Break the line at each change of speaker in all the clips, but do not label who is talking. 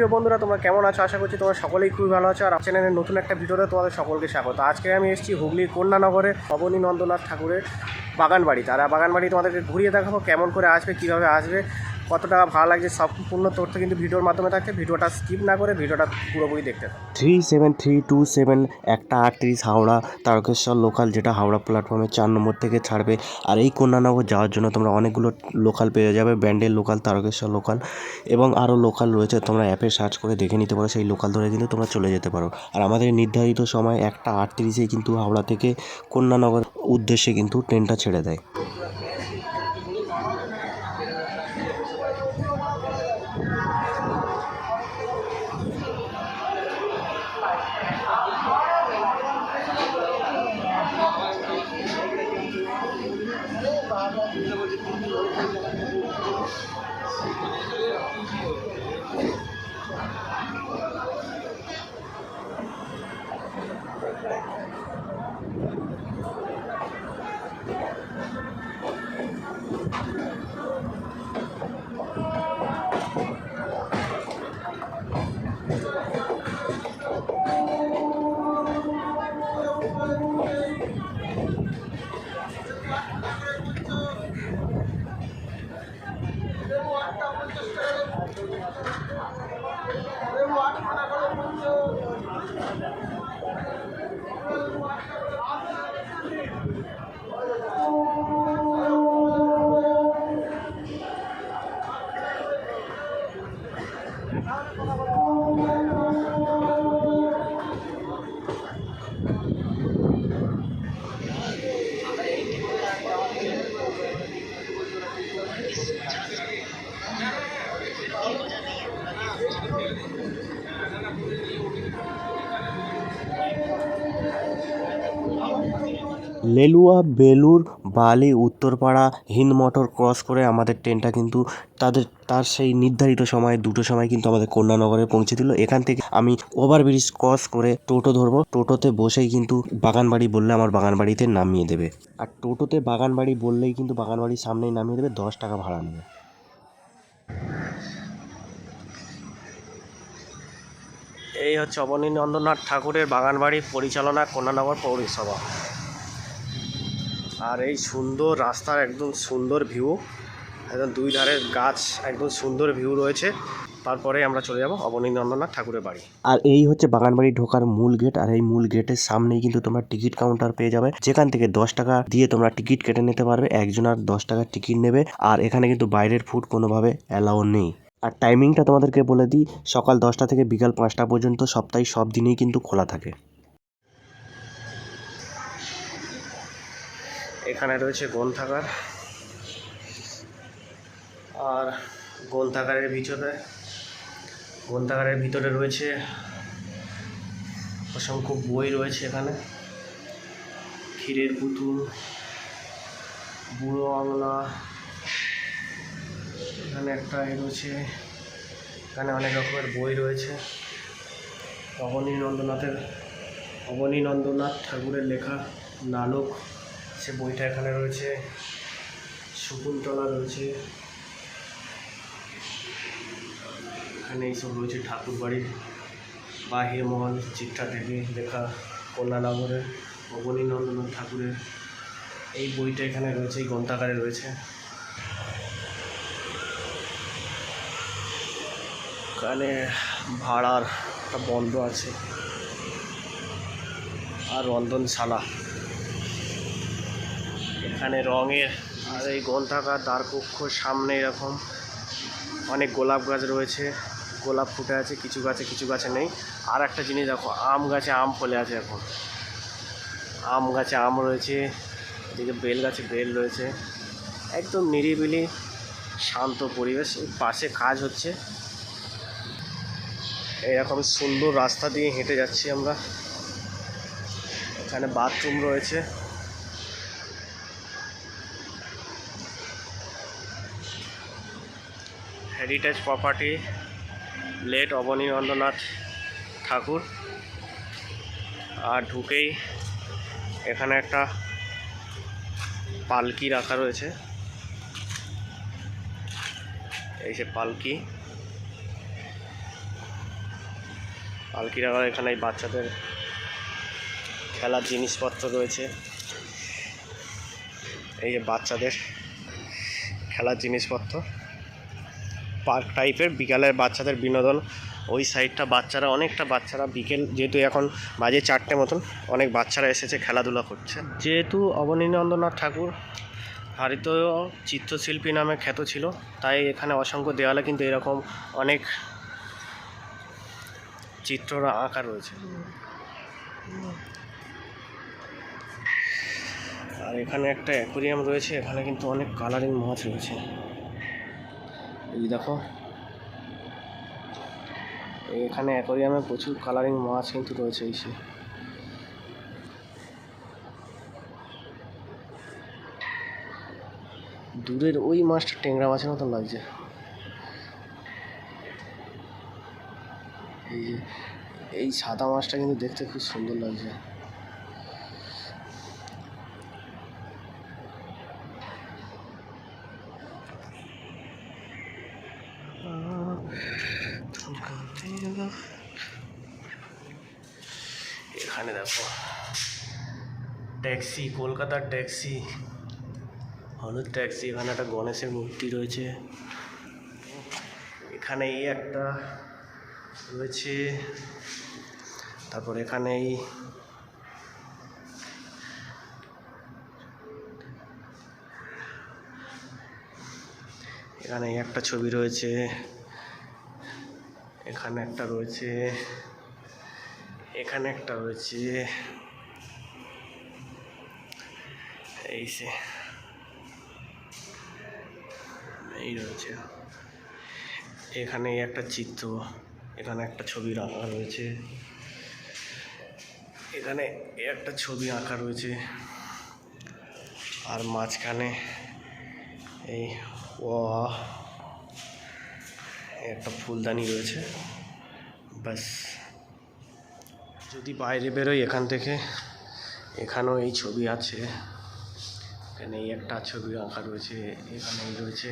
প্রিয় বন্ধুরা, তোমরা কেমন আছো? আশা করছি তোমরা সকলেই খুবই ভালো আছো। আর চ্যানেলের নতুন একটা ভিডিওতে তোমাদের সকলকে স্বাগত। আজকে আমি এসেছি হুগলির কন্যানগরে অবনী নন্দনাথ ঠাকুরের বাগানবাড়ি তারা বাগানবাড়ি তোমাদেরকে ঘুরিয়ে দেখাবো, কেমন করে আসবে, কীভাবে আসবে। কত টাকা ভালো লাগছে সম্পূর্ণ তথ্য কিন্তু ভিডিওর মাধ্যমে থাকছে। ভিডিওটা স্কিপ না করে ভিডিওটা পুরোপুরি দেখতে
three seven three two seven একটা আটত্রিশ হাওড়া তারকেশ্বর লোকাল যেটা হাওড়া প্ল্যাটফর্মে চার নম্বর থেকে ছাড়বে। আর এই কন্যানগর যাওয়ার জন্য তোমরা অনেকগুলো লোকাল পেয়ে যাবে, ব্যান্ডেল লোকাল তারকেশ্বর লোকাল এবং আরও লোকাল রয়েছে। তোমরা অ্যাপে সার্চ করে দেখে নিতে পারো, সেই লোকাল ধরে কিন্তু তোমরা চলে যেতে পারো। আর আমাদের নির্ধারিত সময় একটা আটত্রিশে কিন্তু হাওড়া থেকে কন্যানগর উদ্দেশ্যে কিন্তু ট্রেনটা ছেড়ে দেয়। লেলুয়া বেলুর বালি, উত্তরপাড়া, হিন্দ মোটর ক্রস করে আমাদের ট্রেনটা কিন্তু তাদের, তার সেই নির্ধারিত সময়, দুটো সময় কিন্তু আমাদের কন্যানগরে পৌঁছে দিল। এখান থেকে আমি ওভারব্রিজ ক্রস করে টোটো ধরবো। টোটোতে বসেই কিন্তু বাগানবাড়ি বললে আমার বাগানবাড়িতে নামিয়ে দেবে। আর টোটোতে বাগানবাড়ি বললেই কিন্তু বাগানবাড়ির সামনেই নামিয়ে দেবে, দশ টাকা ভাড়া নেবে।
এই হচ্ছে অবনী নন্দনাথ ঠাকুরের বাগান বাড়ি পরিচালনা কন্যানগর পৌরসভা। আর এই সুন্দর রাস্তার একদম সুন্দর ভিউ একদম দুই ধারে গাছ, একদম সুন্দর ভিউ রয়েছে। তারপরে আমরা চলে যাব অবনী নন্দনাথ ঠাকুরের বাড়ি।
আর এই হচ্ছে বাগানবাড়ি ঢোকার মূল গেট আর এই মূল গেটের সামনেই কিন্তু তোমরা টিকিট কাউন্টার পেয়ে যাবে। যেখান থেকে দশ টাকা দিয়ে তোমরা টিকিট কেটে নিতে পারবে একজনের দশ টাকার টিকিট নেবে। আর এখানে কিন্তু বাইরের ফুড কোনোভাবে অ্যালাউ নেই। আর টাইমিংটা তোমাদেরকে বলে দিই, সকাল দশটা থেকে বিকাল পাঁচটা পর্যন্ত সপ্তাহে সব দিনেই কিন্তু খোলা থাকে।
এখানে রয়েছে গ্রন্থাগার। আর গ্রন্থাগারের ভিতরে গ্রন্থাগারের ভিতরে রয়েছে অসংখ্য বই রয়েছে এখানে। ক্ষীরের পুতুল, বুড়ো বাংলা এখানে একটা এ রয়েছে, এখানে অনেক রকমের বই রয়েছে। অবনী নন্দনাথের অবনী নন্দনাথ ঠাকুরের লেখা নালক সে বইটা এখানে রয়েছে। শকুন্তলা রয়েছে। এখানে এইসব রয়েছে ঠাকুর বাড়ির। বাহির মহল চিত্রা দেবী লেখা, কন্যানগরের অবনী নন্দনাথ ঠাকুরের। এই বইটা এখানে রয়েছে, এই গ্রন্থাগারে রয়েছে। এখানে ভাড়ার একটা বন্ধ আছে। আর রন্ধনশালা। এখানে রঙের আর এই গ্রন্থাগার, দ্বারকক্ষ, সামনে এরকম অনেক গোলাপ গাছ রয়েছে। গোলাপ ফুটে আছে, কিছু গাছে কিছু গাছে নেই। আর একটা জিনিস দেখো, আম গাছে আম ফলে আছে এখন। আম গাছে আম রয়েছে, এদিকে বেল গাছে বেল রয়েছে। একদম নিরিবিলি শান্ত পরিবেশ পাশে কাজ হচ্ছে। এরকম সুন্দর রাস্তা দিয়ে হেঁটে যাচ্ছি আমরা। এখানে বাথরুম রয়েছে। Heritage property late Abani Nandanath Thakur আর ঢুকেই এখানে একটা পালকি রাখা রয়েছে। এই যে পালকি। আলকিরাগার এখানে এই বাচ্চাদের খেলার জিনিসপত্র রয়েছে। এই যে বাচ্চাদের খেলার জিনিসপত্র। পার্ক টাইপের বিকালের বাচ্চাদের বিনোদন। ওই সাইডটা বাচ্চারা, অনেকটা বাচ্চারা বিকেল, যেহেতু এখন বাজে চারটে মতন, অনেক বাচ্চারা এসেছে, খেলাধুলা করছে। যেহেতু অবনীন্দ্রনাথ ঠাকুর ভারতীয় চিত্রশিল্পী নামে খ্যাত ছিল, তাই এখানে অসংখ্য দেওয়ালে কিন্তু এরকম অনেক চিত্ররা আঁকা রয়েছে। আর এখানে একটা অ্যাকোরিয়াম রয়েছে, এখানে কিন্তু অনেক কালারিং মাছ রয়েছে। এই দেখো। এখানে অ্যাকোরিয়ামে প্রচুর কালারিং মাছ কিন্তু রয়েছে এই সে। দূরের ওই মাছটা টেংরা মাছের মতন লাগছে। এই সাদা মাছটা কিন্তু দেখতে খুব সুন্দর লাগছে এখানে দেখো ট্যাক্সি, কলকাতার ট্যাক্সি, হলুদ ট্যাক্সি, এখানে একটা গণেশের মূর্তি রয়েছে। এখানে এই একটা রয়েছে। তারপর এখানে এই এখানে একটা ছবি রয়েছে। এখানে একটা রয়েছে। এখানে একটা রয়েছে। এই সে এই রয়েছে। এখানে একটা চিত্র, এখানে একটা ছবি আঁকা রয়েছে। এখানে একটা ছবি আঁকা রয়েছে। আর মাঝখানে এই ও একটা ফুলদানি রয়েছে। ব্যাস। যদি বাইরে বেরোই এখান থেকে, এখানেও এই ছবি আছে। এখানে একটা ছবি আঁকা রয়েছে এখানে এই রয়েছে।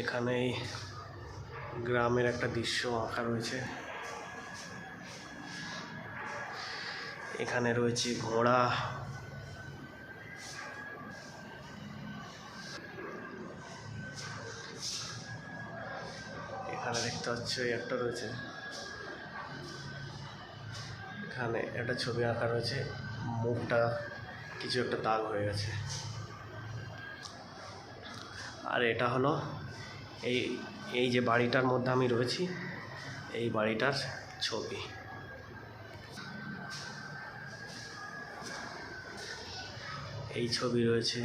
এখানে এই গ্রামের একটা দৃশ্য আঁকা রয়েছে। এখানে রয়েছে ঘোড়া। এখানে দেখতে পাচ্ছ একটা রয়েছে। এখানে একটা ছবি আঁকা রয়েছে, মুখটা কিছু একটা দাগ হয়ে গেছে। আর এটা হলো এই এই যে বাড়িটার মধ্যে আমি রয়েছি, এই বাড়িটার ছবি। এই ছবি রয়েছে,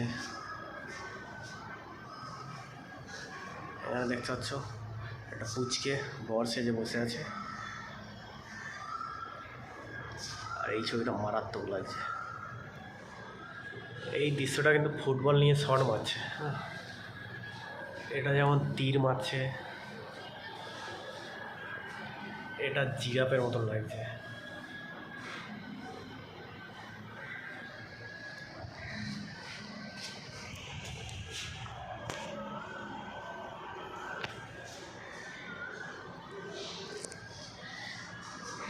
এখানে দেখতে পাচ্ছ, একটা পুচকে বর সেজে বসে আছে। আর এই ছবিটা মারাত্মক লাগছে। এই দৃশ্যটা কিন্তু ফুটবল নিয়ে শট মারছে। এটা যেমন তীর মারছে, এটা জিরাপের মতন লাগছে।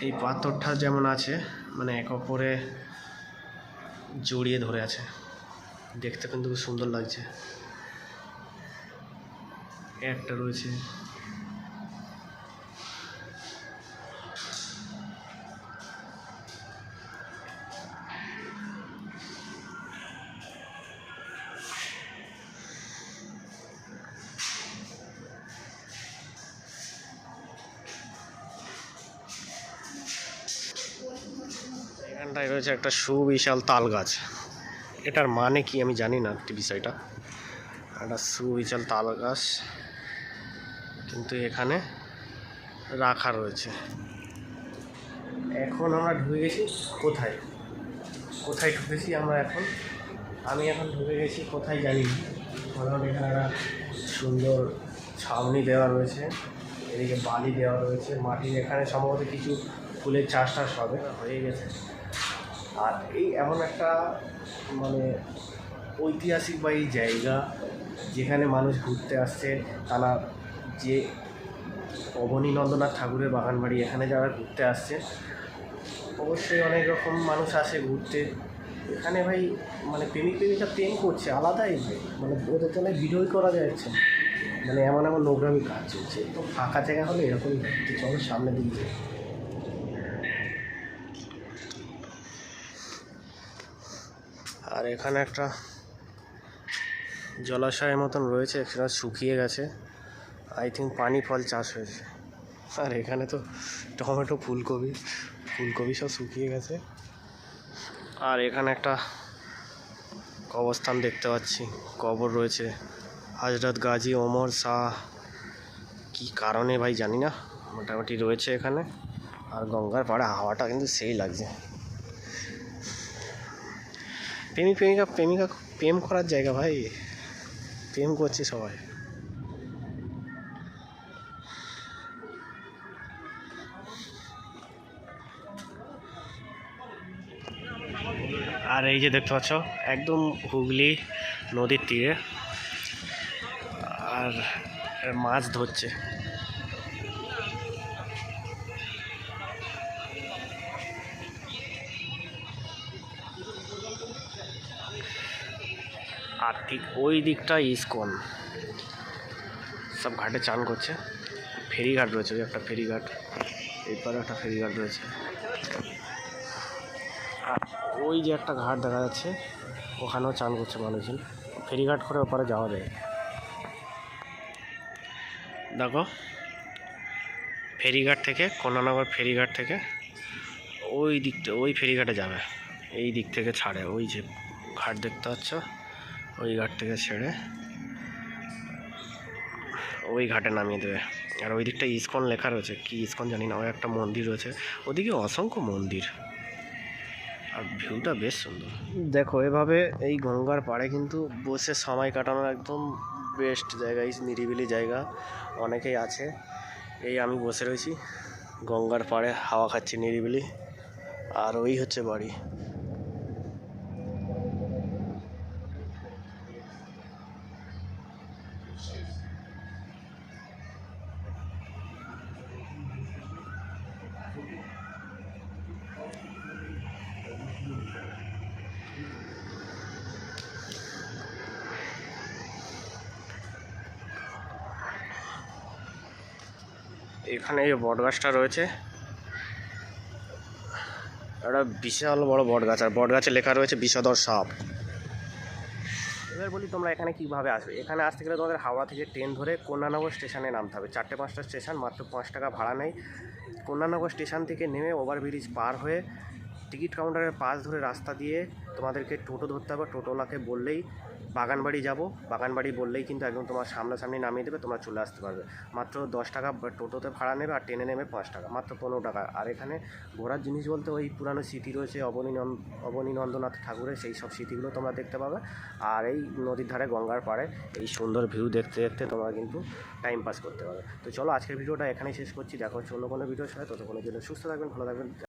এই পাথরটা যেমন আছে মানে এক অপরে জড়িয়ে ধরে আছে। দেখতে কিন্তু খুব সুন্দর লাগছে। একটা রয়েছে। এখানটায় রয়েছে একটা সুবিশাল তাল গাছ। এটার মানে কি আমি জানি না বিষয়টা। একটা সুবিশাল তাল গাছ কিন্তু এখানে রাখা রয়েছে। এখন আমরা ঢুকে গেছি কোথায়? কোথায় ঢুকেছি আমরা এখন? আমি এখন ঢুকে গেছি কোথায় জানি কারণ এখানে একটা সুন্দর ছাউনি দেওয়া রয়েছে। এদিকে বালি দেওয়া রয়েছে। মাটির এখানে সম্ভবত কিছু ফুলের চাষ টাস হবে, হয়ে গেছে। আর এই এমন একটা মানে ঐতিহাসিক বা এই জায়গা যেখানে মানুষ ঘুরতে আসছে, তারা যে অবনী নন্দনাথ ঠাকুরের বাগানবাড়ি এখানে যারা ঘুরতে আসছে, অবশ্যই অনেক রকম মানুষ আসে ঘুরতে। এখানে ভাই মানে প্রেমিক প্রেমিকা প্রেম করছে, আলাদাই মানে ওদের তলায় ভিডিওই করা যাচ্ছে মানে এমন এমন নোংরামি কাজ চলছে। তো ফাঁকা জায়গা হলে এরকমই চলো সামনে দিকে। আর এখানে একটা জলাশয়ের মতন রয়েছে, সেটা শুকিয়ে গেছে। আই থিঙ্ক পানি ফল চাষ হয়েছে। আর এখানে তো টমেটো, ফুলকপি ফুলকপি সব শুকিয়ে গেছে। আর এখানে একটা কবরস্থান দেখতে পাচ্ছি। কবর রয়েছে। হজরত গাজী ওমর শাহ, কী কারণে ভাই জানি না। মোটামুটি রয়েছে এখানে। আর গঙ্গার পাড়ে হাওয়াটা কিন্তু সেই লাগছে। প্রেমিক প্রেমিকা প্রেমিকা, প্রেম করার জায়গা ভাই। প্রেম করছে সবাই। আর এই যে দেখতে পাচ্ছ, একদম হুগলি নদীর তীরে। আর মাছ ধরছে। আর ঠিক ওই দিকটা ইস্কন সব ঘাটে চান করছে। ফেরিঘাট রয়েছে, ওই একটা ফেরিঘাট। এরপরে একটা ফেরিঘাট রয়েছে। আর ওই যে একটা ঘাট দেখা যাচ্ছে, ওখানেও চান করছে মানুষজন। ফেরিঘাট করে ওপারে যাওয়া যায়। দেখো, ফেরিঘাট থেকে কন্যানগর ফেরিঘাট থেকে, ওই দিকটা, ওই ফেরিঘাটে যাবে। এই দিক থেকে ছাড়ে, ওই যে ঘাট দেখতে পাচ্ছ। ওই ঘাট থেকে ছেড়ে ওই ঘাটে নামিয়ে দেবে। আর ওই দিকটা ইস্কন লেখা রয়েছে। কি ইস্কন জানি না, ওই একটা মন্দির রয়েছে। ওদিকে অসংখ্য মন্দির। আর ভিউটা বেশ সুন্দর। দেখো, এভাবে এই গঙ্গার পাড়ে কিন্তু বসে সময় কাটানোর একদম বেস্ট জায়গা, এই নিরিবিলি জায়গা অনেকেই আছে। এই আমি বসে রয়েছি। গঙ্গার পাড়ে হাওয়া খাচ্ছি নিরিবিলি। আর ওই হচ্ছে বাড়ি। এখানে যে বট গাছটা রয়েছে। একটা বিশাল বড় বট গাছ, আর বট গাছে লেখা রয়েছে বিষধর সাপ। এবার বলি তোমরা এখানে কীভাবে আসবে? এখানে আসতে গেলে তোমাদের হাওড়া থেকে ট্রেন ধরে কন্যানগর স্টেশনে নামতে হবে। চারটে পাঁচটা স্টেশন, মাত্র পাঁচ টাকা ভাড়া নেই। কন্যানগর স্টেশন থেকে নেমে ওভারব্রিজ পার হয়ে টিকিট কাউন্টারের পাশ ধরে রাস্তা দিয়ে তোমাদেরকে টোটো ধরতে হবে। টোটোলাকে বললেই বাগানবাড়ি যাব। বাগানবাড়ি বললেই কিন্তু একদম তোমার সামনাসামনি নামিয়ে দেবে, তোমরা চলে আসতে পারবে। মাত্র দশ টাকা টোটোতে ভাড়া নেবে আর ট্রেনে নেবে পাঁচ টাকা, মাত্র পনেরো টাকা। আর এখানে ঘোরার জিনিস বলতে ওই পুরানো স্মৃতি রয়েছে অবনী নন্দ অবনী ঠাকুরের, সেই সব স্মৃতিগুলো তোমরা দেখতে পাবে। আর এই নদীর ধারে গঙ্গার পাড়ে এই সুন্দর ভিউ দেখতে দেখতে তোমরা কিন্তু টাইম পাস করতে পারবে। তো চলো আজকের ভিডিওটা এখানেই শেষ করছি, দেখা অন্য কোনো ভিডিওর সাথে, ততক্ষণের জন্য সুস্থ থাকবেন, ভালো থাকবেন।